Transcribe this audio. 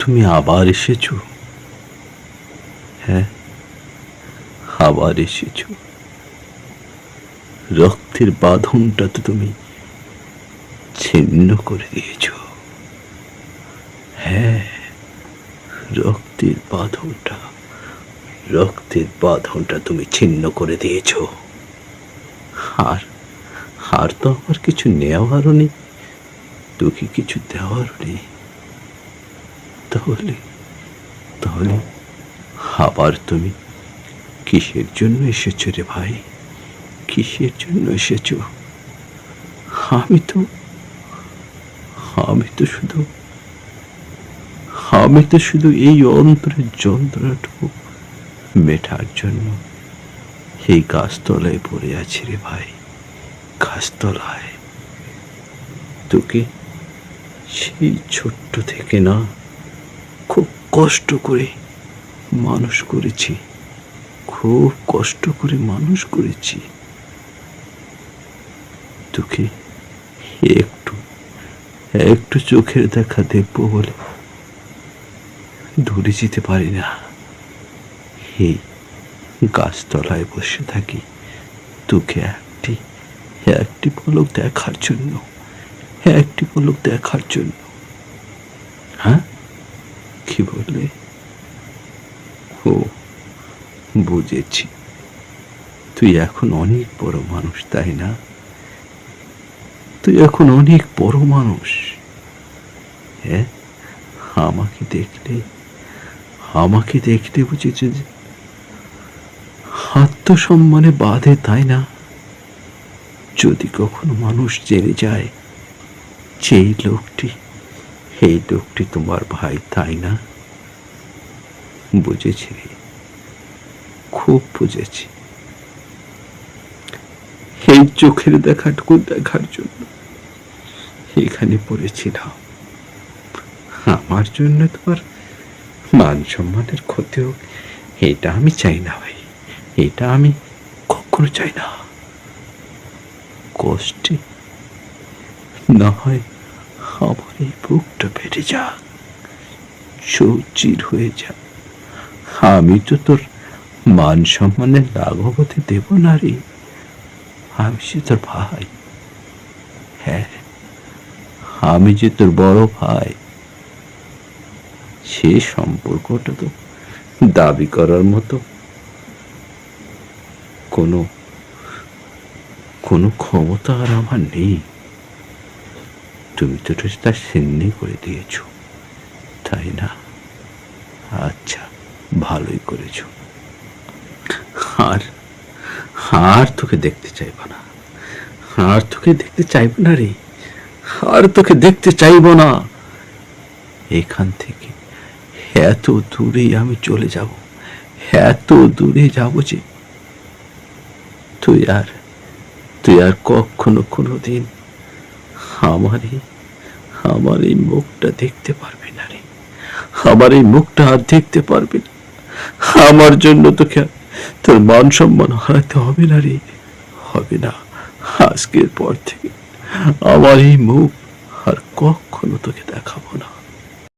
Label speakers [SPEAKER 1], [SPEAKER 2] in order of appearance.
[SPEAKER 1] তুমি আবার এসেছ? হ্যাঁ আবার এসেছ। রক্তের বাঁধনটা তো তুমি ছিন্ন করে দিয়েছ। হ্যাঁ রক্তের বাঁধনটা রক্তের বাঁধনটা তুমি ছিন্ন করে দিয়েছ। আর আর তো আমার কিছু নেওয়ারও নেই। তোকে কিছু দেওয়ারও নেই। তাহলে তাহলে আবার তুমি কিসের জন্য এসেছ রে ভাই? কিসের জন্য এসেছ? আমি তো আমি তো শুধু, আমি তো শুধু এই অন্তরের যন্ত্রণাটুকু মেটার জন্য এই গাছতলায় পড়ে আছি রে ভাই, গাছতলায়। তোকে সেই ছোট্ট থেকে না কষ্ট করে মানুষ করেছি, খুব কষ্ট করে মানুষ করেছি। তোকে একটু একটু চোখের দেখা দেখব বলে দূরে যেতে পারি না। এই গাছতলায় বসে থাকি, তোকে একটি একটি পলক দেখার জন্য, একটি পলক দেখার জন্য। কি বললে ও বুঝেছি। তুই এখন অনেক বড় মানুষ, তাই না? তুই এখন অনেক বড় মানুষ। হ্যাঁ? আমাকে দেখলে আমাকে দেখলে বুঝেছে যে আত্মসম্মানে বাধে, তাই না? যদি কখনো মানুষ জেনে যায় যে লোকটি, এই লোকটি তোমার ভাই, তাই না? বুঝেছি, খুব বুঝেছি। এই চোখের দেখাটুকু দেখার জন্য এখানে পড়েছিলাম আমার জন্য তোমার মান সম্মানের ক্ষতি হোক, এটা আমি চাই না ভাই, এটা আমি কখনো চাই না। কষ্টে না হয় আমার এই বুকটা বেড়ে যাক, চৌচির হয়ে যাক। আমি তো তোর মান সম্মানের লাঘব হতে দেব না রে আমি সে তোর ভাই। হ্যাঁ আমি যে তোর বড় ভাই। সে সম্পর্কটা তো দাবি করার মতো কোনো কোনো ক্ষমতা আর আমার নেই। তুমি তো তার সিন্নি করে দিয়েছ, তাই না? আচ্ছা। ভালোই করেছ। আর আর তোকে দেখতে চাইব না। আর তোকে দেখতে চাইব না রে। আর তোকে দেখতে চাইব না। এখান থেকে এত দূরে আমি চলে যাব। এত দূরে যাব যে তুই আর তুই আর কখনো কোনো দিন আমার আমার এই মুখটা দেখতে পারবি না রে। আমার এই মুখটা আর দেখতে পারবি না। আমার জন্য তোকে খেয়াল তোর মান সম্মান হারাতে হবে না রে। হবে না। আজকের পর থেকে আমার এই মুখ আর কখনো তোকে দেখাবো না।